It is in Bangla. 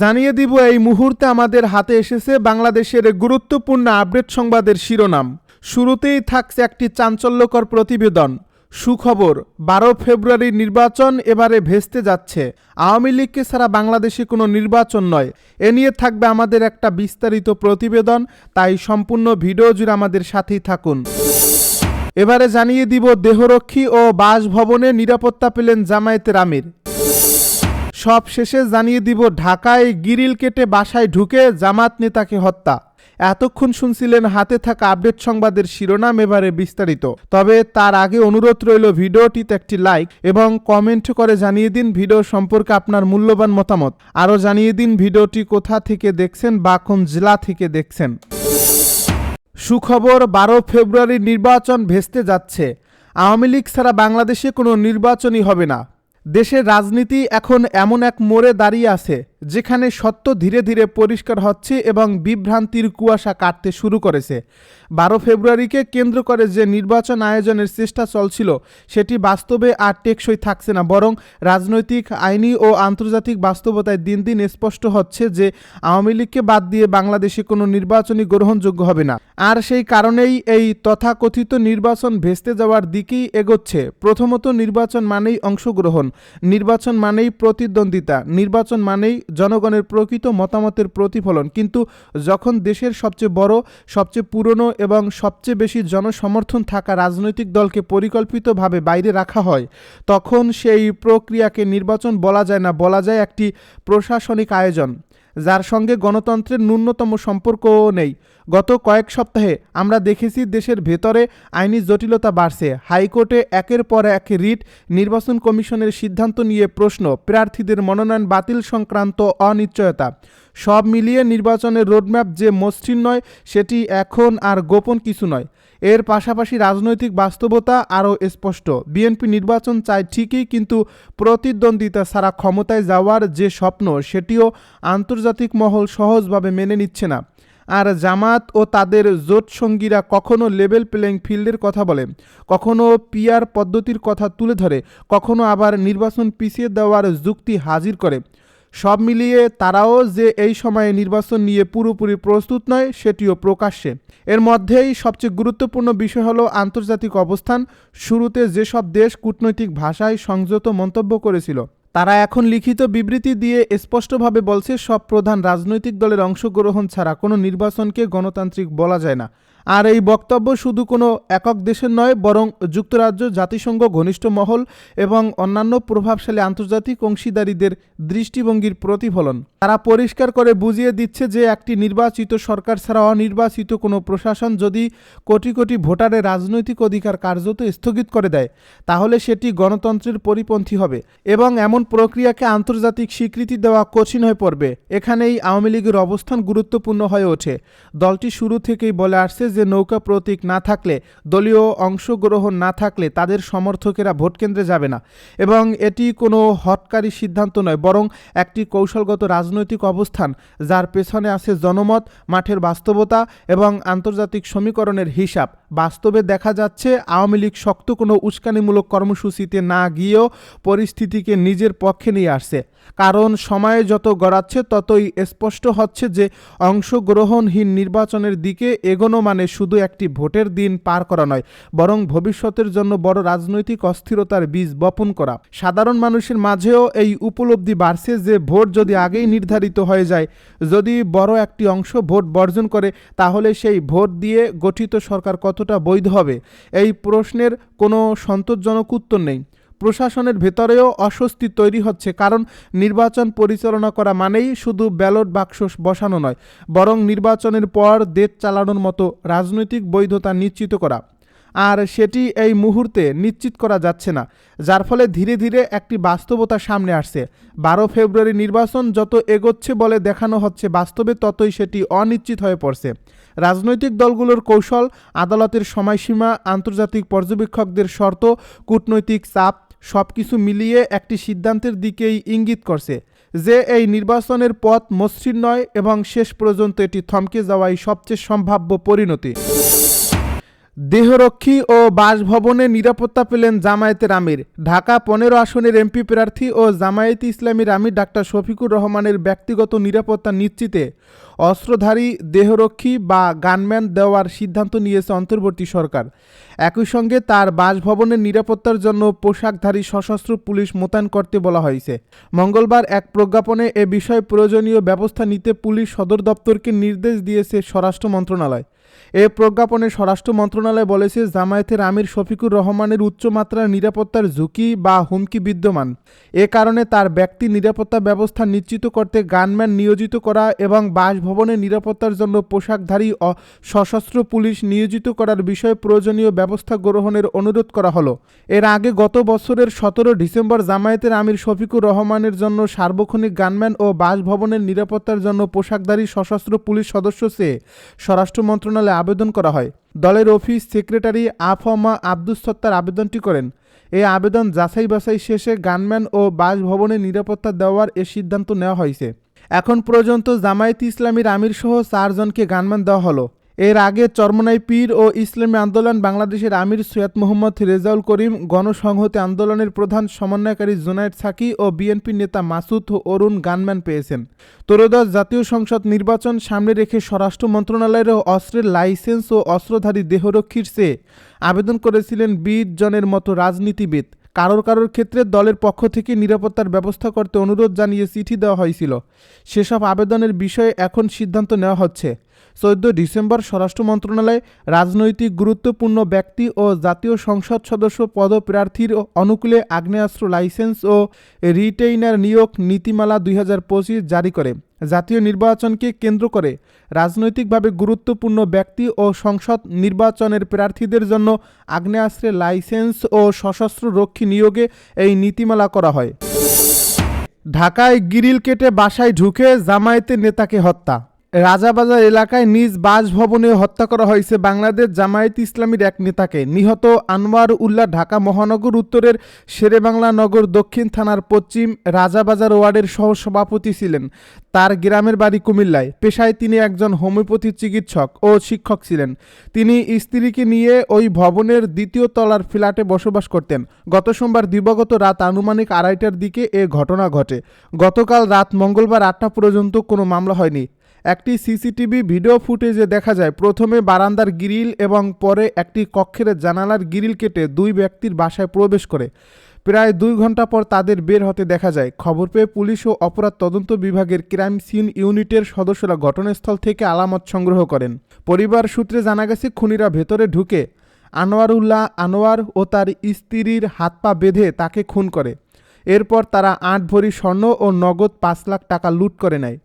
জানিয়ে দিব এই মুহূর্তে আমাদের হাতে এসেছে বাংলাদেশের গুরুত্বপূর্ণ আপডেট সংবাদের শিরোনাম। শুরুতেই থাকছে একটি চাঞ্চল্যকর প্রতিবেদন। সুখবর, বারো ফেব্রুয়ারি নির্বাচন এবারে ভেস্তে যাচ্ছে। আওয়ামী লীগকে ছাড়া বাংলাদেশে কোনো নির্বাচন নয়। এ নিয়ে থাকবে আমাদের একটা বিস্তারিত প্রতিবেদন, তাই সম্পূর্ণ ভিডিও জুড়ে আমাদের সাথেই থাকুন। এবারে জানিয়ে দিব দেহরক্ষী ও বাসভবনে নিরাপত্তা পেলেন জামায়াতের আমির। সব শেষে জানিয়ে দিব, ঢাকায় গিরিল কেটে বাসায় ঢুকে জামাত নেতাকে হত্যা। এতক্ষণ শুনছিলেন হাতে থাকা আপডেট সংবাদের শিরোনাম এবারে বিস্তারিত। তবে তার আগে অনুরোধ রইল ভিডিওটিতে একটি লাইক এবং কমেন্ট করে জানিয়ে দিন ভিডিও সম্পর্কে আপনার মূল্যবান মতামত। আরও জানিয়ে দিন ভিডিওটি কোথা থেকে দেখছেন বা কোন জেলা থেকে দেখছেন। সুখবর, বারো ফেব্রুয়ারি নির্বাচন ভেস্তে যাচ্ছে। আওয়ামী লীগ ছাড়া বাংলাদেশে কোনো নির্বাচনই হবে না। দেশের রাজনীতি এখন এমন এক মোড়ে দাঁড়িয়ে আছে। যেখানে সত্য ধীরে ধীরে পরিষ্কার হচ্ছে এবং বিভ্রান্তির কুয়াশা কাটতে শুরু করেছে। বারো ফেব্রুয়ারিকে কেন্দ্র করে যে নির্বাচন আয়োজনের চেষ্টা চলছিল, সেটি বাস্তবে আর টেকসই থাকছে না, বরং রাজনৈতিক, আইনি ও আন্তর্জাতিক বাস্তবতায় দিন দিন স্পষ্ট হচ্ছে যে আওয়ামী লীগকে বাদ দিয়ে বাংলাদেশে কোনো নির্বাচনই গ্রহণযোগ্য হবে না। আর সেই কারণেই এই তথাকথিত নির্বাচন ভেস্তে যাওয়ার দিকেই এগোচ্ছে। প্রথমত নির্বাচন মানেই অংশগ্রহণ, নির্বাচন মানেই প্রতিদ্বন্দ্বিতা, নির্বাচন মানেই জনগণের প্রকৃত মতামতের প্রতিফলন। কিন্তু যখন দেশের সবচেয়ে বড়, সবচেয়ে পুরনো এবং সবচেয়ে বেশি জনসমর্থন থাকা রাজনৈতিক দলকে পরিকল্পিতভাবে বাইরে রাখা হয়, তখন সেই প্রক্রিয়াকে নির্বাচন বলা যায় না, বলা যায় একটি প্রশাসনিক আয়োজন। যার সঙ্গে গণতন্ত্রের ন্যূনতম সম্পর্কও নেই। গত কয়েক সপ্তাহে আমরা দেখেছি দেশের ভেতরে আইনি জটিলতা বাড়ছে। হাইকোর্টে একের পর এক রিট নির্বাচন কমিশনের সিদ্ধান্ত নিয়ে প্রশ্ন, প্রার্থীদের মনোনয়ন বাতিল সংক্রান্ত অনিশ্চয়তা। সব মিলিয়ে নির্বাচনের রোডম্যাপ যে মসৃণ নয়, সেটি এখন আর গোপন কিছু নয়। এর পাশাপাশি রাজনৈতিক বাস্তবতা আরও স্পষ্ট। বিএনপি নির্বাচন চায় ঠিকই, কিন্তু প্রতিদ্বন্দ্বিতা ছাড়া ক্ষমতায় যাওয়ার যে স্বপ্ন, সেটিও আন্তর্জাতিক মহল সহজভাবে মেনে নিচ্ছে না। আর জামাত ও তাদের জোট সঙ্গীরা কখনো লেভেল প্লেইং ফিল্ডের কথা বলে, কখনো পিয়ার পদ্ধতির কথা তুলে ধরে, কখনো আবার নির্বাচন পিছিয়ে দেওয়ার যুক্তি হাজির করে। সব মিলিয়ে তারাও যে এই সময়ে নির্বাচন নিয়ে পুরোপুরি প্রস্তুত নয়, সেটিও প্রকাশ্যে। এর মধ্যেই সবচেয়ে গুরুত্বপূর্ণ বিষয় হলো আন্তর্জাতিক অবস্থান। শুরুতে যেসব দেশ কূটনৈতিক ভাষায় সংযত মন্তব্য করেছিল, তারা এখন লিখিত বিবৃতি দিয়ে স্পষ্টভাবে বলছে, সব প্রধান রাজনৈতিক দলের অংশগ্রহণ ছাড়া কোনো নির্বাচনকে গণতান্ত্রিক বলা যায় না। আর এই বক্তব্য শুধু কোনো একক দেশের নয়, বরং যুক্তরাজ্য, জাতিসংঘ, ঘনিষ্ঠ মহল এবং অন্যান্য প্রভাবশালী আন্তর্জাতিক অংশীদারীদের দৃষ্টিভঙ্গির প্রতিফলন। তারা পরিষ্কার করে বুঝিয়ে দিচ্ছে যে একটি নির্বাচিত সরকার ছাড়া অনির্বাচিত কোনো প্রশাসন যদি কোটি কোটি ভোটারের রাজনৈতিক অধিকার কার্যত স্থগিত করে দেয়, তাহলে সেটি গণতন্ত্রের পরিপন্থী হবে এবং এমন প্রক্রিয়াকে আন্তর্জাতিক স্বীকৃতি দেওয়া কঠিন হয়ে পড়বে। এখানেই আওয়ামী লীগের অবস্থান গুরুত্বপূর্ণ হয়ে ওঠে। দলটি শুরু থেকেই বলে আসছে যে নৌকা প্রতীক না থাকলে, দলীয় অংশগ্রহণ না থাকলে তাদের সমর্থকেরা ভোটকেন্দ্রে যাবে না। এবং এটি কোনো হটকারী সিদ্ধান্ত নয়, বরং একটি কৌশলগত রাজনৈতিক অবস্থান, যার পেছনে আছে জনমত, মাঠের বাস্তবতা এবং আন্তর্জাতিক সমীকরণের হিসাব। বাস্তবে দেখা যাচ্ছে আওয়ামী লীগ শক্ত কোনো উস্কানিমূলক কর্মসূচিতে না গিয়েও পরিস্থিতিকে নিজের পক্ষে নিয়ে আসছে। কারণ সময়ে যত গড়াচ্ছে, ততই স্পষ্ট হচ্ছে যে অংশগ্রহণহীন নির্বাচনের দিকে এগোনো মানে শুধু একটি ভোটের দিন পার করা নয়, বরং ভবিষ্যতের জন্য বড় রাজনৈতিক অস্থিরতার বীজ বপন করা। সাধারণ মানুষের মাঝেও এই উপলব্ধি বাড়ছে যে ভোট যদি আগেই নির্ধারিত হয়ে যায়, যদি বড় একটি অংশ ভোট বর্জন করে, তাহলে সেই ভোট দিয়ে গঠিত সরকার কতটা বৈধ হবে? এই প্রশ্নের কোনো সন্তোষজনক উত্তর নেই। প্রশাসনের ভেতরেও অস্বস্তি তৈরি হচ্ছে, কারণ নির্বাচন পরিচালনা করা মানেই শুধু ব্যালট বাক্স বসানো নয়, বরং নির্বাচনের পর দেশ চালানোর মতো রাজনৈতিক বৈধতা নিশ্চিত করা। আর সেটি এই মুহূর্তে নিশ্চিত করা যাচ্ছে না, যার ফলে ধীরে ধীরে একটি বাস্তবতা সামনে আসছে। বারো ফেব্রুয়ারি নির্বাচন যত এগোচ্ছে বলে দেখানো হচ্ছে, বাস্তবে ততই সেটি অনিশ্চিত হয়ে পড়ছে। রাজনৈতিক দলগুলোর কৌশল, আদালতের সময়সীমা, আন্তর্জাতিক পর্যবেক্ষকদের শর্ত, কূটনৈতিক চাপ সব কিছু মিলিয়ে একটি সিদ্ধান্তের দিকেই ইঙ্গিত করছে যে এই নির্বাচনের পথ মসৃণ নয় এবং শেষ পর্যন্ত এটি থমকে যাওয়াই সবচেয়ে সম্ভাব্য পরিণতি। দেহরক্ষী ও বাসভবনে নিরাপত্তা পেলেন জামায়াতের আমির। ঢাকা পনেরো আসনের এমপি প্রার্থী ও জামায়াত ইসলামীর আমির ডাক্তার শফিকুর রহমানের ব্যক্তিগত নিরাপত্তা নিশ্চিতে অস্ত্রধারী, দেহরক্ষী বা গানম্যান দেওয়ার সিদ্ধান্ত নিয়েছে অন্তর্বর্তী সরকার। একই সঙ্গে তার বাসভবনের নিরাপত্তার জন্য পোশাকধারী সশস্ত্র পুলিশ মোতায়েন করতে বলা হয়েছে। মঙ্গলবার এক প্রজ্ঞাপনে এ বিষয়ে প্রয়োজনীয় ব্যবস্থা নিতে পুলিশ সদর দপ্তরকে নির্দেশ দিয়েছে স্বরাষ্ট্র মন্ত্রণালয়। এ প্রজ্ঞাপনে স্বরাষ্ট্র মন্ত্রণালয় বলেছে জামায়াতের আমির শফিকুর রহমানের উচ্চমাত্রার নিরাপত্তার ঝুঁকি বা হুমকি বিদ্যমান। এ কারণে তার ব্যক্তি নিরাপত্তা ব্যবস্থা নিশ্চিত করতে গানম্যান নিয়োজিত করা এবং বাসভবনের নিরাপত্তার জন্য পোশাকধারী অ- সশস্ত্র পুলিশ নিয়োজিত করার বিষয়ে প্রয়োজনীয় ব্যবস্থা গ্রহণের অনুরোধ করা হলো। এর আগে গত বছরের সতেরো ডিসেম্বর জামায়াতের আমির শফিকুর রহমানের জন্য সার্বক্ষণিক গানম্যান ও বাসভবনের নিরাপত্তার জন্য পোশাকধারী সশস্ত্র পুলিশ সদস্য চেয়ে স্বরাষ্ট্র মন্ত্রণালয়ে আবেদন করা হয়। দলের অফিস সেক্রেটারি আফমা আব্দুস সত্তার আবেদনটি করেন। এই আবেদন যাচাই বাছাই শেষে গানম্যান ও বাসভবনের নিরাপত্তা দেওয়ার এ সিদ্ধান্ত নেওয়া হয়েছে। এখন পর্যন্ত জামায়াত ইসলামীর আমির সহ চারজনকে গানম্যান দেওয়া হলো। এর আগে চরমনাই পীর ও ইসলামী আন্দোলন বাংলাদেশের আমির সৈয়দ মোহাম্মদ রেজাউল করিম, গণসংহতি আন্দোলনের প্রধান সমন্বয়কারী জুনায়েদ সাকি ও বিএনপি নেতা মাসুদ ও অরুণ গানম্যান পেয়েছেন। ত্রয়োদশ জাতীয় সংসদ নির্বাচন সামনে রেখে স্বরাষ্ট্র মন্ত্রণালয়ের অস্ত্রের লাইসেন্স ও অস্ত্রধারী দেহরক্ষীর চেয়ে আবেদন করেছিলেন বিশ জনের মতো রাজনীতিবিদ। কারোর কারোর ক্ষেত্রে দলের পক্ষ থেকে নিরাপত্তার ব্যবস্থা করতে অনুরোধ জানিয়ে চিঠি দেওয়া হয়েছিল। সেসব আবেদনের বিষয়ে এখন সিদ্ধান্ত নেওয়া হচ্ছে। চোদ্দ ডিসেম্বর স্বরাষ্ট্র মন্ত্রণালয় রাজনৈতিক গুরুত্বপূর্ণ ব্যক্তি ও জাতীয় সংসদ সদস্য পদপ্রার্থীর অনুকূলে আগ্নেয়াস্ত্র লাইসেন্স ও রিটেইনার নিয়োগ নীতিমালা দুই হাজার পঁচিশ জারি করে। জাতীয় নির্বাচনকে কেন্দ্র করে রাজনৈতিকভাবে গুরুত্বপূর্ণ ব্যক্তি ও সংসদ নির্বাচনের প্রার্থীদের জন্য আগ্নেয়াস্ত্রের লাইসেন্স ও সশস্ত্র রক্ষী নিয়োগে এই নীতিমালা করা হয়। ঢাকায় গিরিল কেটে বাসায় ঢুকে জামায়াতের নেতাকে হত্যা রাজাবাজার এলাকায় নিজ বাসভবনে হত্যা করা হয়েছে বাংলাদেশ জামায়াত ইসলামীর এক নেতাকে। নিহত আনোয়ার উল্লাহ ঢাকা মহানগর উত্তরের শেরেবাংলা নগর দক্ষিণ থানার পশ্চিম রাজাবাজার ওয়ার্ডের সহ সভাপতি ছিলেন। তার গ্রামের বাড়ি কুমিল্লায়। পেশায় তিনি একজন হোমিওপ্যাথি চিকিৎসক ও শিক্ষক ছিলেন। তিনি স্ত্রীকে নিয়ে ওই ভবনের দ্বিতীয় তলার ফ্ল্যাটে বসবাস করতেন। গত সোমবার দিবাগত রাত আনুমানিক আড়াইটার দিকে এ ঘটনা ঘটে। গতকাল রাত মঙ্গলবার আটটা পর্যন্ত কোনো মামলা হয়নি। একটি সিসিটিভি ভিডিও ফুটেজে দেখা যায়, প্রথমে বারান্দার গ্রিল এবং পরে একটি কক্ষের জানালার গ্রিল কেটে দুই ব্যক্তির বাসায় প্রবেশ করে। প্রায় দুই ঘণ্টা পর তাদের বের হতে দেখা যায়। খবর পেয়ে পুলিশ ও অপরাধ তদন্ত বিভাগের ক্রাইম সিন ইউনিটের সদস্যরা ঘটনাস্থল থেকে আলামত সংগ্রহ করেন। পরিবার সূত্রে জানা গেছে, খুনিরা ভেতরে ঢুকে আনোয়ারুল্লাহ আনোয়ার ও তার স্ত্রীর হাত পা বেঁধে তাকে খুন করে। এরপর তারা আট ভরি স্বর্ণ ও নগদ পাঁচ লাখ টাকা লুট করে নেয়।